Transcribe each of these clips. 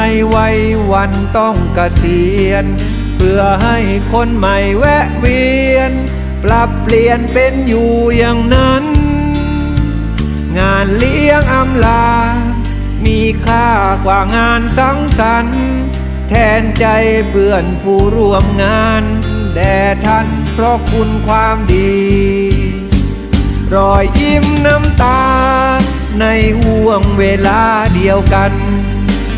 ในวัยวันต้องเกษียณ เพื่อให้คนใหม่แวะเวียน ปรับเปลี่ยนเป็นอยู่อย่างนั้น งานเลี้ยงอำลา มีค่ากว่างานสังสรรค์แทนใจเพื่อนผู้ร่วมงานแด่ท่านเพราะคุณความดี รอยยิ้มน้ำตา ในห่วงเวลาเดียวกัน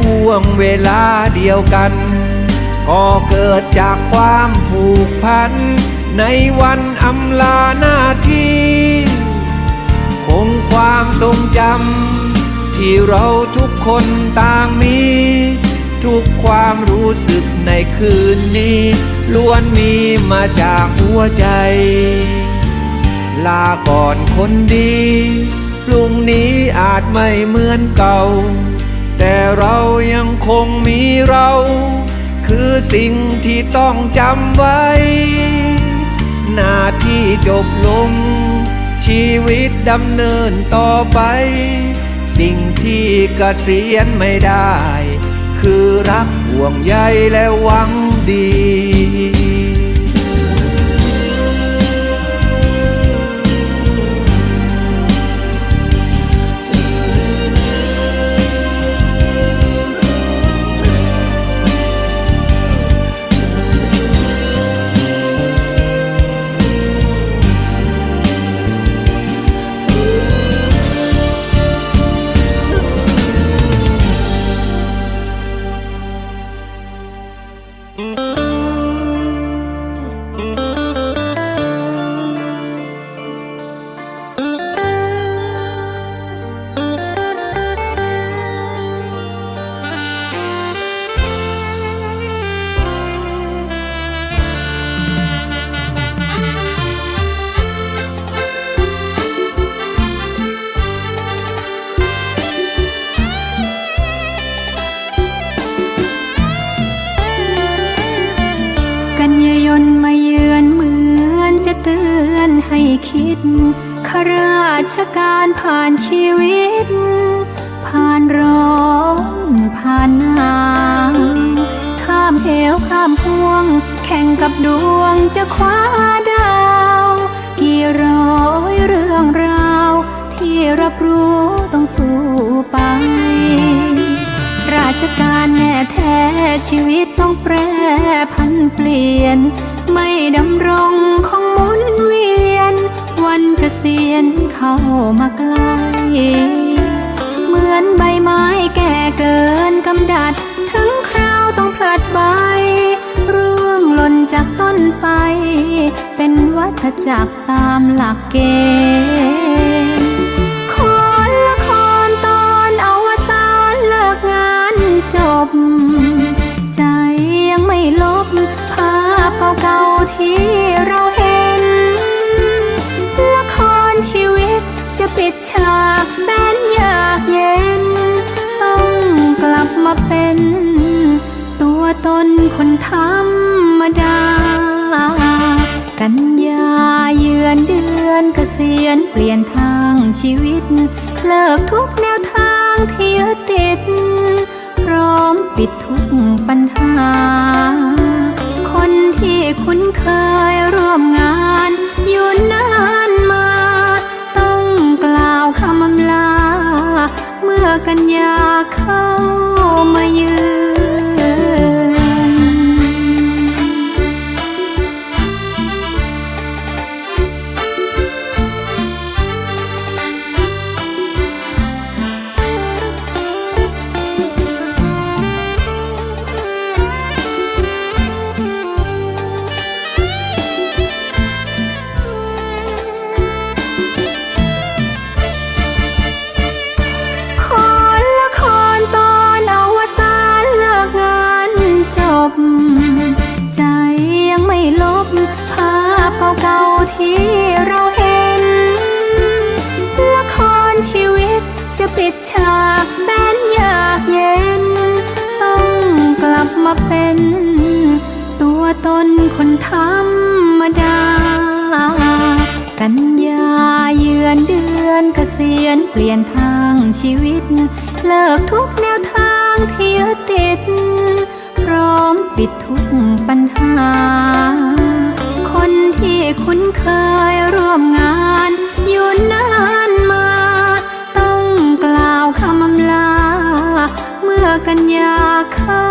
ห่วงเวลาเดียวกัน ก็เกิดจากความผูกพัน ในวันอำลาหน้าที่คงความทรงจำที่เราทุกคนต่างมี ทุกความรู้สึกในคืนนี้ ล้วนมีมาจากหัวใจ ลาก่อนคนดีพรุ่งนี้อาจไม่เหมือนเก่า แต่เรายังคงมีเรา คือสิ่งที่ต้องจำไว้ หน้าที่จบลง ชีวิตดำเนินต่อไป สิ่งที่เกษียณไม่ได้ คือรักห่วงใยและหวังดี ชีวิต ผ่านร้อนผ่านหนาวข้ามเหวข้ามพวง แข่งกับดวงจะคว้าดาว กี่ร้อยเรื่องราว ที่รับรู้ต้องสู้ไป ราชการแน่แท้ชีวิตต้องแปรพันเปลี่ยน ไม่ดำรงคงมุนเวียน วันเกษียณเข้ามาใกล้เหมือนใบไม้แก่เกินกำดัด ถึงคราวต้องผลัดใบร่วงหล่นจากต้นไป เป็นวัฏจักรตามหลักเกณฑ์ เปลี่ยนทางชีวิต เลิกทุก ลบภาพเก่าๆที่เราเห็น ละครชีวิตจะปิดฉากแสนยากเย็น ต้องกลับมาเป็น ตัวตนคนธรรมดา กันยาเยือนเดือนเกษียณเปลี่ยนทางชีวิต เลิกทุกแนวทางที่ยึดติด ร้อมปิดทุกปัญหา คนที่คุ้นเคยร่วมงานอยู่นานมา ต้องกล่าวคำอำลา เมื่อกันยาเข้า